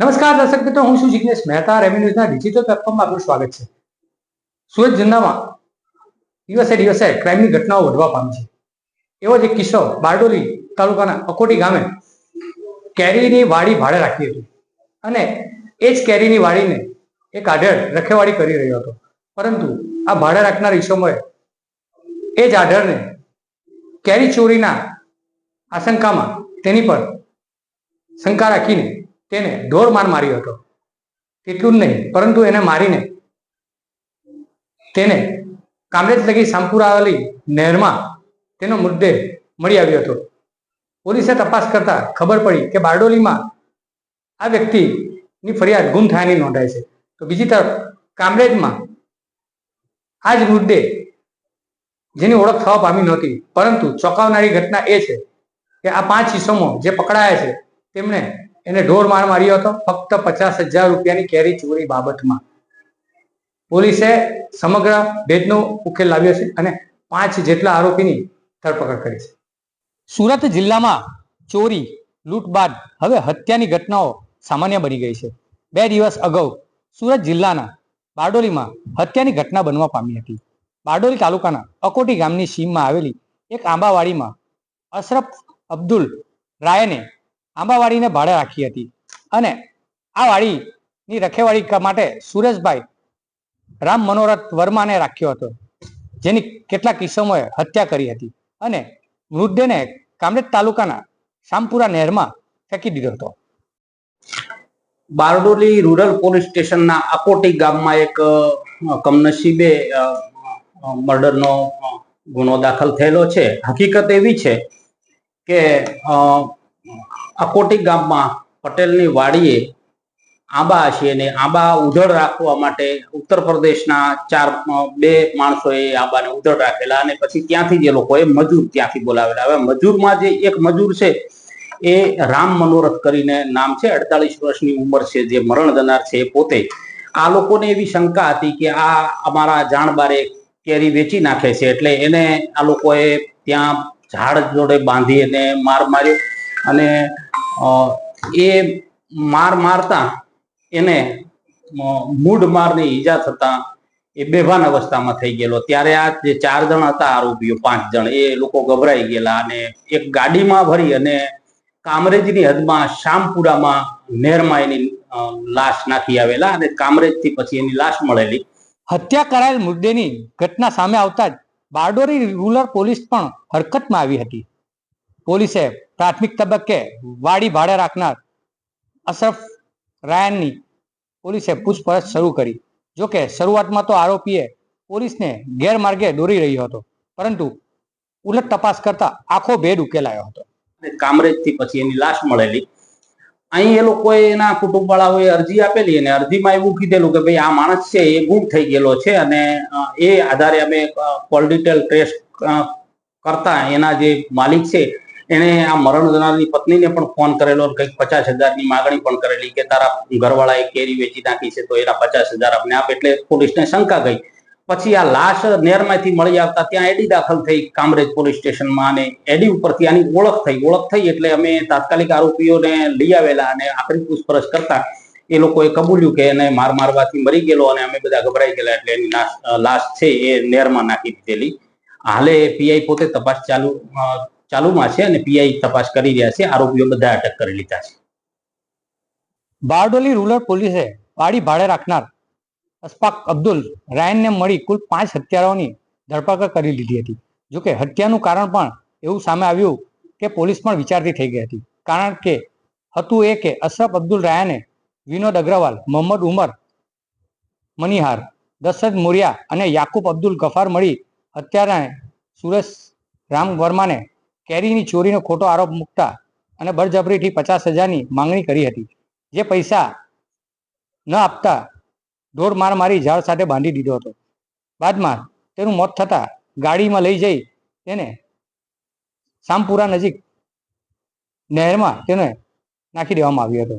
નમસ્કાર દર્શક મિત્રો, હું છું જિજ્ઞેશ મહેતા રેવન્યુઝના ન્યૂઝના ડિજિટલ પ્લેટફોર્મમાં આપનું સ્વાગત છે. સુરત જિલ્લામાં દિવસે દિવસે ક્રાઇમની ઘટનાઓ વધવા પામી છે. એવો જ એક કિસ્સો બારડોલી તાલુકાના અકોટી ગામે કેરીની વાડી ભાડે રાખી હતી. અને એ જ કેરીની વાડીને એક આઢળ રખેવાળી કરી રહ્યો હતો. પરંતુ આ ભાડે રાખનાર ઈસમોએ એ જ આઢળને કેરી ચોરીના આશંકામાં તેની પર શંકા રાખીને તેને ઢોર માર માર્યો હતો. તેટલું જ નહીં, પરંતુ એને મારીને તેને કામરેજ લગી સામપુરા નહેરમાં તેનો મૃતદેહ મળી આવ્યો હતો. પોલીસે તપાસ કરતા ખબર પડી કે બારડોલીમાં આ વ્યક્તિની ફરિયાદ ગુમ થયાની નોંધાય છે. તો બીજી તરફ, કામરેજમાં આ જ મૃતદેહ જેની ઓળખ થવા પામી નહોતી, પરંતુ ચોંકાવનારી ઘટના એ છે કે આ પાંચ ઈસમો જે પકડાયા છે તેમણે એને ઢોર માર માર્યો હતો, ફક્ત પચાસ હજાર રૂપિયાની કેરી ચોરી બાબતમાં. પોલીસે સમગ્ર ભેદનો ઉકેલ લાવ્યો છે અને પાંચ જેટલા આરોપીની ધરપકડ કરી છે. સુરત જિલ્લામાં ચોરી લૂંટ બાદ હવે હત્યાની ઘટનાઓ સામાન્ય બની ગઈ છે. બે દિવસ અગાઉ સુરત જિલ્લાના બારડોલીમાં હત્યાની ઘટના બનવા પામી હતી. બારડોલી તાલુકાના અકોટી ગામની સીમમાં આવેલી એક આંબાવાડીમાં અશરફ અબ્દુલ રાયને આંબાવાડીને ભાડે રાખી હતી. અને આ વાડીની રખેવાળી માટે સુરેશભાઈ રામ મનોરથ વર્માને રાખ્યો હતો, જેની કેટલાક કિસ્સાઓએ હત્યા કરી હતી અને મૃતદેહને કામરેજ તાલુકાના શામપુરા નહેરમાં ફેંકી દીધો હતો. બારડોલી રૂરલ પોલીસ સ્ટેશનના આપોટી ગામમાં એક કમનસીબે મર્ડરનો ગુનો દાખલ થયેલો છે. હકીકત એવી છે કે અ, આકોટી ગામમાં પટેલની વાડીએ આંબા છે અને આંબા ઉધડ રાખવા માટે ઉત્તર પ્રદેશના ચાર બે માણસોએ આંબાને ઉધડ રાખેલા અને પછી ત્યાંથી જ લોકોએ મજૂર ત્યાંથી બોલાવેલા. હવે મજૂરમાં જે એક મજૂર છે એ રામ મનોરથ કરીને નામ છે અડતાલીસ વર્ષની ઉંમર છે જે મરણ જનાર છે પોતે. આ લોકોને એવી શંકા હતી કે આ અમારા જાણબારે કેરી વેચી નાખે છે એટલે એને આ લોકોએ ત્યાં ઝાડ જોડે બાંધી અને માર માર્યો. અને એ માર મારતા એને મૂઢ મારની ઈજા થતા એ બેભાન અવસ્થામાં થઈ ગયેલો. ત્યારે આ જે ચાર જણ હતા આરોપીઓ, પાંચ જણ, એ લોકો ગભરાઈ ગયેલા અને એક ગાડીમાં ભરી અને કામરેજની હદમાં શામપુરામાં નહેરમાં એની લાશ નાખી આવેલા અને કામરેજથી પછી એની લાશ મળેલી. હત્યા કરાયેલ મુદ્દેની ઘટના સામે આવતા જ બારડોરી રૂરલ પોલીસ પણ હરકતમાં આવી હતી. પોલીસે પ્રાથમિક તબક્કે વાડી ભાડે રાખનાર અશરફ રાયનની પોલીસે પૂછપરછ શરૂ કરી. જોકે શરૂઆતમાં તો આરોપીએ પોલીસને ગેરમાર્ગે દોરી રહ્યો હતો, પરંતુ ઉલટ તપાસ કરતા આખો ભેદ ઉકેલાયો હતો. કામરેજથી પછી એની લાશ મળેલી. અહીં એ લોકોએ એના કુટુંબ વાળાઓએ અરજી આપેલી અને અરજીમાં એવું કીધેલું કે ભાઈ આ માણસ છે, એ ગુમ થઈ ગયેલો છે અને એ આધારે અમે કોલ ડિટેલ ટેસ્ટ કરતા એના જે માલિક છે એને આ મરણ જનારની પત્નીને પણ ફોન કરેલો કંઈક પચાસ હજારની માગણી પણ કરેલી કે તારા ઘરવાળાએ કેરી વેચી નાખી છે તો એના પચાસ હજાર અમને આપ. એટલે પોલીસને શંકા ગઈ. પછી આ લાશ નેરમાંથી મળી આવતા ત્યાં એડી દાખલ થઈ કામરેજ પોલીસ સ્ટેશનમાં અને એડી ઉપરથી આની ઓળખ થઈ. ઓળખ થઈ એટલે અમે તાત્કાલિક આરોપીઓને લઈ આવેલા અને આખરી પૂછપરછ કરતા એ લોકોએ કબૂલ્યું કે એને માર મારવાથી મરી ગયેલો અને અમે બધા ગભરાઈ ગયેલા એટલે એની લાશ છે એ નેરમાં નાખી દીધેલી. હાલે પીઆઈ પોતે તપાસ ચાલુ ચાલુમાં છે અને પીઆઈ તપાસ કરી રહ્યા છે. આરોપીઓ બધા અટક કરી લીધા છે. બારડોલી રૂરલ પોલીસે વાડી ભાડે રાખનાર અસ્પાક અબ્દુલ રાયનને મળી કુલ પાંચ હત્યારાઓની ધરપકડ કરી લીધી હતી. જોકે હત્યાનું કારણ પણ એવું સામે આવ્યું કે પોલીસ પણ વિચારતી થઈ ગઈ હતી. કારણ કે હતું એ કે અશરફ અબ્દુલ રાયાને વિનોદ અગ્રવાલ, મોહમ્મદ ઉમર, મનિહાર, દશરથ મોરિયા અને યાકુબ અબ્દુલ ગફાર મળી હત્યારાને સુરેશ રામ વર્માને કેરીની ચોરીનો ખોટો આરોપ મૂકતા અને બળજબરીથી પચાસ હજારની માંગણી કરી હતી. જે પૈસા ન આપતા ઢોર માર મારી ઝાડ સાથે બાંધી દીધો હતો. બાદમાં તેનું મોત થતાં ગાડીમાં લઈ જઈ તેને શામપુરા નજીક નહેરમાં તેને નાખી દેવામાં આવ્યો હતો.